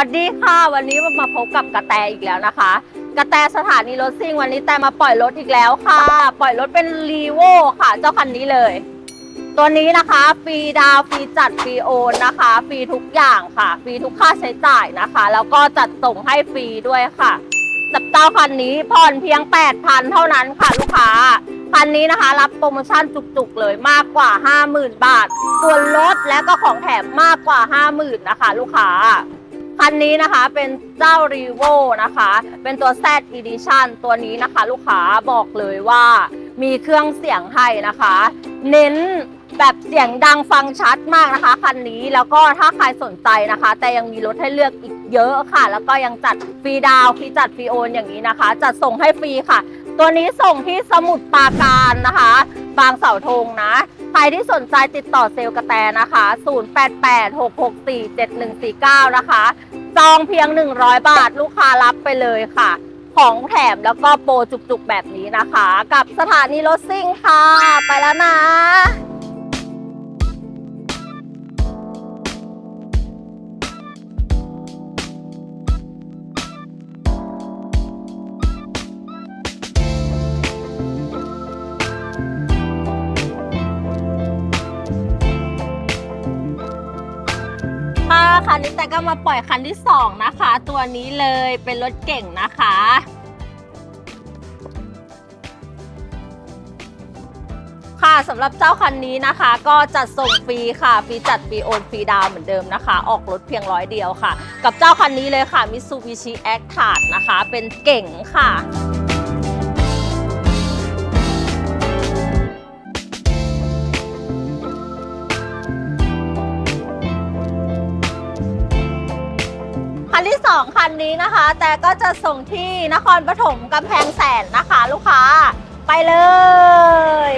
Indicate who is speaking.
Speaker 1: วัสดีค่ะ วันนี้มาพบกับกระแตอีกแล้วนะคะ กระแตสถานีรถซิ่งวันนี้แต่มาปล่อยรถอีกแล้วค่ะ ปล่อยรถเป็นรีโวค่ะ เจ้าคันนี้เลย ตัวนี้นะคะฟรีดาวฟรีจัดฟรีโอนนะคะฟรีทุกอย่างค่ะฟรีทุกค่าใช้จ่ายนะคะ แล้วก็จัดส่งให้ฟรีด้วยค่ะจับเจ้าคันนี้ผ่อนเพียง 8,000 เท่านั้นค่ะลูกค้าคันนี้นะคะรับโปรโมชั่นจุกๆเลยมากกว่า 50,000 บาท ส่วนลดและก็ของแถมมากกว่า 50,000 นะคะ ลูกค้า นนี้นะคะเป็นเจ้า r ีโวนะคะ เป็นตัว Z Edition ตัวนี้นะคะ ลูกค้าบอกเลยว่ามีเครื่องเสียงให้นะคะ เน้นแบบเสียงดังฟังชัดมากนะคะคันนี้แล้วก็ถ้าใครสนใจนะคะ แต่ยังมีรถให้เลือกอีกเยอะค่ะ แล้วก็ยังจัดฟรีดาวฟรีจัดฟรีโอนอย่างนี้นะคะ จัดส่งให้ฟรีค่ะ ตัวนี้ส่งที่สมุทรปราการนะคะ บางเสาธงนะใครที่สนใจติดต่อเซลล์กระแตนะคะ 0886647149 นะคะ จองเพียง 100 บาทลูกค้ารับไปเลยค่ะ ของแถมแล้วก็โปรจุกๆแบบนี้นะคะ กับสถานีรถซิ่งค่ะ ไปแล้วนะ ค่ะคันนี้แต่ก็มาปล่อยคันที่สองนะคะ ตัวนี้เลยเป็นรถเก่งนะคะ ค่ะสำหรับเจ้าคันนี้นะคะ ก็จัดส่งฟรีค่ะฟรีจัดฟรีโอนฟรีดาวเหมือนเดิมนะคะ ออกรถเพียงร้อยเดียวค่ะ กับเจ้าคันนี้เลยค่ะ Mitsubishi a c t r a d นะคะ เป็นเก่งค่ะ นที่สองคันนี้นะคะ แต่ก็จะส่งที่นครปฐมกำแพงแสนนะคะ ลูกค้าไปเลย